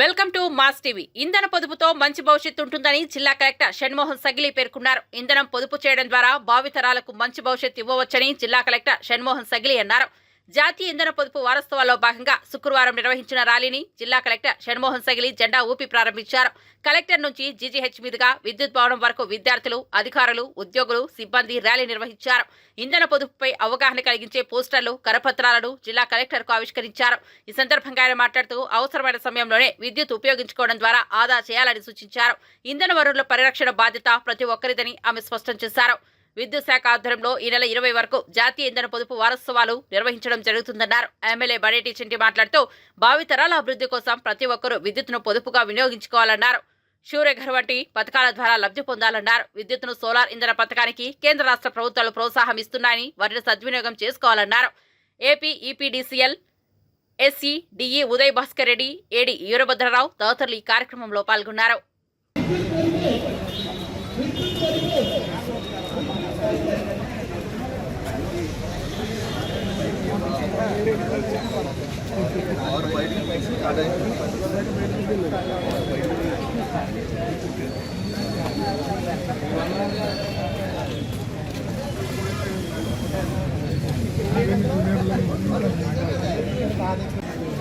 Welcome to mass TV. ఇంధన పొదుపుతో మంచి భవిష్యత్తు ఉంటుందని జిల్లా కలెక్టర్ షణ్మోహన్ సగిలి పేర్కొన్నారు. ఇంధనం పొదుపు చేయడం ద్వారా భావితరాలకు మంచి భవిష్యత్తు ఇవ్వవచ్చని జిల్లా కలెక్టర్ షణ్మోహన్ సగిలి అన్నారు. జాతీయ ఇంధన పొదుపు వారోత్సవాల్లో భాగంగా శుక్రవారం నిర్వహించిన ర్యాలీని జిల్లా కలెక్టర్ షణ్మోహన్ సగిలి జెండా ఊపి ప్రారంభించారు. కలెక్టర్ నుంచి జీజీహెచ్ మీదుగా విద్యుత్ భవనం వరకు విద్యార్థులు అధికారులు ఉద్యోగులు సిబ్బంది ర్యాలీ నిర్వహించారు. ఇంధన పొదుపుపై అవగాహన కలిగించే పోస్టర్లు కరపత్రాలను జిల్లా కలెక్టర్కు ఆవిష్కరించారు. ఈ సందర్భంగా ఆయన మాట్లాడుతూ అవసరమైన సమయంలోనే విద్యుత్ ఉపయోగించుకోవడం ద్వారా ఆదా చేయాలని సూచించారు. ఇంధన వనరుల పరిరక్షణ బాధ్యత ప్రతి ఒక్కరిదని ఆమె స్పష్టం చేశారు. విద్యుత్ శాఖ ఆధ్వర్యంలో ఈ నెల ఇరవై వరకు జాతీయ ఇంధన పొదుపు వారోత్సవాలు నిర్వహించడం జరుగుతుందన్నారు. ఎమ్మెల్యే బడేటి చెంటి మాట్లాడుతూ భావితరాల అభివృద్ధి కోసం ప్రతి ఒక్కరూ విద్యుత్ను పొదుపుగా వినియోగించుకోవాలన్నారు. సూర్యఘర్ వంటి పథకాల ద్వారా లబ్ధి పొందాలన్నారు. విద్యుత్తును సోలార్ ఇంధన పథకానికి కేంద్ర రాష్ట్ర ప్రభుత్వాలు ప్రోత్సాహం ఇస్తున్నాయని వాటిని సద్వినియోగం చేసుకోవాలన్నారు. AP EPDCL SC DE Uday Bhaskar Reddy AD Veerabhadrarao తదితరులు ఈ కార్యక్రమంలో పాల్గొన్నారు.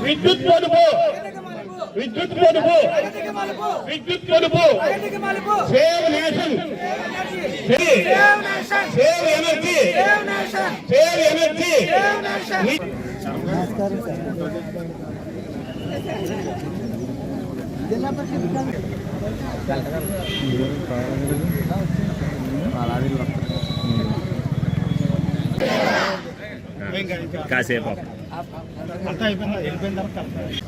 విద్యుత్ పొదుపు! విద్యుత్ పొదుపు! విద్యుత్ పొదుపు! Save nation! సేవ్ ఎనర్జీ కాసేపు. అంతా అయిపోయిందా? వెళ్ళిపోయిన తర్వాత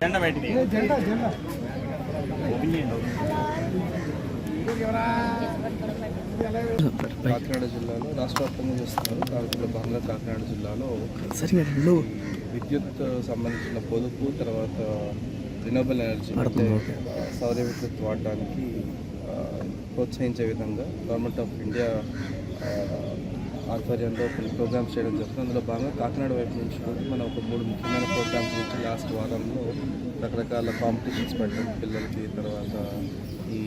జెండా బయటిది జెండా జెండా. కాకినాడ జిల్లాలో రాష్ట్ర వ్యాప్తంగా చేస్తున్నారు. దాంట్లో భాగంగా కాకినాడ జిల్లాలో విద్యుత్ సంబంధించిన పొదుపు తర్వాత రినవబుల్ ఎనర్జీ అంటే సౌర విద్యుత్ వాడడానికి ప్రోత్సహించే విధంగా గవర్నమెంట్ ఆఫ్ ఇండియా ఆధ్వర్యంలో కొన్ని ప్రోగ్రామ్స్ చేయడం జరుగుతుంది. అందులో భాగంగా కాకినాడ వైపు నుంచి కూడా మనం ఒక మూడు ముఖ్యమైన ప్రోగ్రామ్స్ నుంచి లాస్ట్ వారంలో రకరకాల కాంపిటీషన్స్ పెట్టడం పిల్లలకి తర్వాత ఈ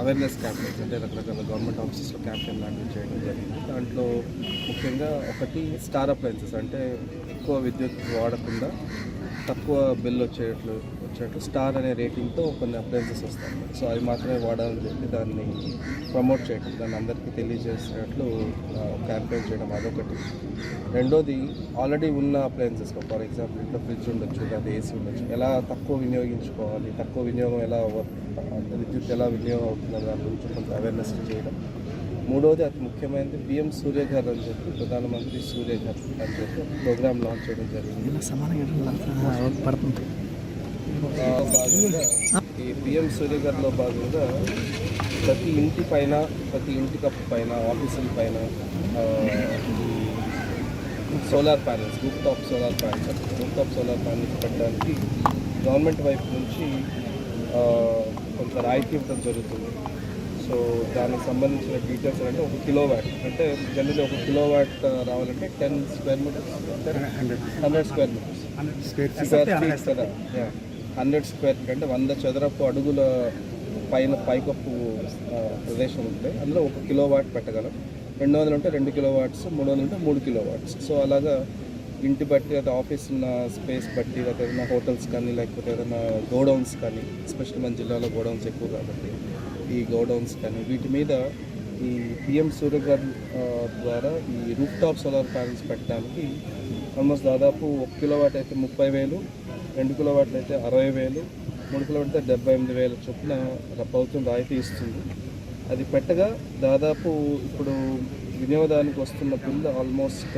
అవేర్నెస్ క్యాంపెయిన్స్ అంటే రకరకాల గవర్నమెంట్ ఆఫీసెస్లో క్యాంపెయిన్ లాంటివి చేయడం జరిగింది. దాంట్లో ముఖ్యంగా ఒకటి స్టార్ అప్లయన్సెస్ అంటే ఎక్కువ విద్యుత్ వాడకుండా తక్కువ బిల్ వచ్చేట్లు వచ్చేట్లు స్టార్ అనే రేటింగ్తో కొన్ని అప్లయన్సెస్ వస్తాయి. సో అవి మాత్రమే వాడాలని చెప్పి దాన్ని ప్రమోట్ చేయడం దాన్ని అందరికీ తెలియజేసేటట్లు క్యాంపెయిన్ చేయడం అదొకటి. రెండోది ఆల్రెడీ ఉన్న అప్లయన్సెస్ ఫర్ ఎగ్జాంపుల్ ఇంట్లో ఫ్రిడ్జ్ ఉండొచ్చు లేదా ఏసీ ఉండొచ్చు ఎలా తక్కువ వినియోగించుకోవాలి తక్కువ వినియోగం ఎలా విద్యుత్ ఎలా వినియోగం అవుతుందని దాని గురించి కొంత అవేర్నెస్ చేయడం. మూడవది అతి ముఖ్యమైనది పిఎం సూర్యఘర్ అని చెప్పి ప్రధానమంత్రి సూర్యఘర్ అని చెప్పి ప్రోగ్రామ్ లాంచ్ చేయడం జరిగింది. ఈ పిఎం సూర్యఘర్లో భాగంగా ప్రతి ఇంటి పైన ప్రతి ఇంటి కప్పు పైన ఆఫీసుల పైన solar panels roof top solar panels roof top solar panels పెట్టడానికి గవర్నమెంట్ వైపు నుంచి కొంత రాయితీ ఇవ్వడం జరుగుతుంది. సో దానికి సంబంధించిన డీటెయిల్స్ అంటే ఒక కిలో వ్యాట్ అంటే జనరల్లీ ఒక కిలో వ్యాట్ రావాలంటే ten square metres hundred square metres square feets కదా. హండ్రెడ్ స్క్వేర్ ఫీట్ అంటే వంద చదరపు అడుగుల పైన పైకప్పు ప్రదేశం ఉంటే అందులో ఒక కిలో వాట్ పెట్టగలం. రెండు వందలు ఉంటే రెండు కిలో వాట్స్ మూడు వందలు ఉంటే మూడు కిలో వాట్స్ సో అలాగా ఇంటి బట్టి లేదా ఆఫీస్ ఉన్న స్పేస్ బట్టి లేదా ఏదైనా హోటల్స్ కానీ లేకపోతే ఏదైనా గోడౌన్స్ కానీ ఎస్పెషల్లీ మన జిల్లాలో గోడౌన్స్ ఎక్కువ కాబట్టి ఈ గోడౌన్స్ కానీ వీటి మీద ఈ పిఎం సూర్యగర్ ఆ, ద్వారా ఈ రూఫ్ టాప్ సోలార్ ప్యానల్స్ పెట్టడానికి ఆల్మోస్ట్ దాదాపు ఒక కిలో వాట్ అయితే ముప్పై వేలు రెండు కిలో వాట్లు అయితే అరవై వేలు మూడు కిలో వాట్ అయితే డెబ్బై ఎనిమిది వేల చొప్పున ప్రభుత్వం రాయితీ ఇస్తుంది. అది పెట్టగా దాదాపు ఇప్పుడు వినియోగదానికి వస్తున్న బిల్లు ఆల్మోస్ట్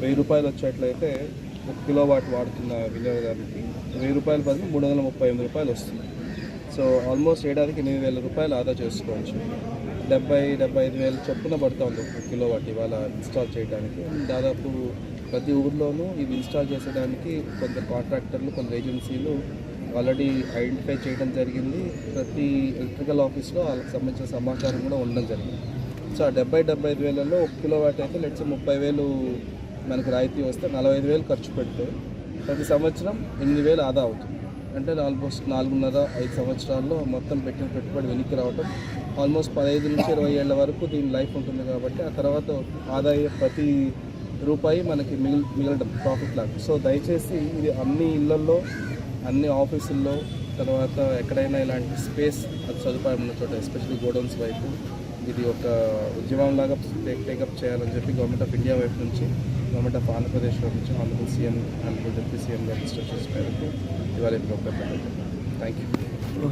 వెయ్యి రూపాయలు వచ్చేట్లయితే ఒక కిలో వాట్ వాడుతున్న వినియోగదానికి వెయ్యి రూపాయల బదులు మూడు వందల ముప్పై ఎనిమిది రూపాయలు వస్తుంది. సో ఆల్మోస్ట్ ఏడాదికి ఎనిమిది వేల రూపాయలు ఆదా చేసుకోవచ్చు. డెబ్బై డెబ్బై ఐదు వేలు చొప్పున పడుతుంది ఒక కిలో వాటి ఇవాళ ఇన్స్టాల్ చేయడానికి. దాదాపు ప్రతి ఊర్లోనూ ఇవి ఇన్స్టాల్ చేసేదానికి కొంత కాంట్రాక్టర్లు కొంత ఏజెన్సీలు ఆల్రెడీ ఐడెంటిఫై చేయడం జరిగింది. ప్రతి ఎలక్ట్రికల్ ఆఫీస్లో వాళ్ళకి సంబంధించిన సమాచారం కూడా ఉండడం జరిగింది. సో ఆ డెబ్బై డెబ్బై ఐదు వేలలో ఒక కిలో వాట్ అయితే లెట్స్ ముప్పై వేలు మనకి రాయితీ వస్తే నలభై ఐదు వేలు ఖర్చు పెడితే ప్రతి సంవత్సరం ఎనిమిది వేలు ఆదా అవుతుంది. అంటే ఆల్మోస్ట్ నాలుగున్నర ఐదు సంవత్సరాల్లో మొత్తం పెట్టిన పెట్టుబడి వెనక్కి రావటం. ఆల్మోస్ట్ పదహైదు నుంచి ఇరవై ఏళ్ళ వరకు దీని లైఫ్ ఉంటుంది కాబట్టి ఆ తర్వాత ఆదాయ ప్రతి రూపాయి మనకి మిగిల్ మిగలడం ప్రాఫిట్ లాగా. సో దయచేసి ఇది అన్ని ఇళ్ళల్లో అన్ని ఆఫీసుల్లో తర్వాత ఎక్కడైనా ఇలాంటి స్పేస్ అది సదుపాయం ఉన్న చోట ఎస్పెషల్లీ గోడౌన్స్ వైపు ఇది ఒక ఉద్యమం లాగా టేక్ టేకప్ చేయాలని చెప్పి గవర్నమెంట్ ఆఫ్ ఇండియా వైపు నుంచి గవర్నమెంట్ ఆఫ్ ఆంధ్రప్రదేశ్ వైపు నుంచి Andhra Pradesh CM Andhra Pradesh deputy CM గారి ఇన్స్ట్రక్షన్స్ మేరకు ఇవాళ ఈ ప్రోగ్రామ్ థ్యాంక్ యూ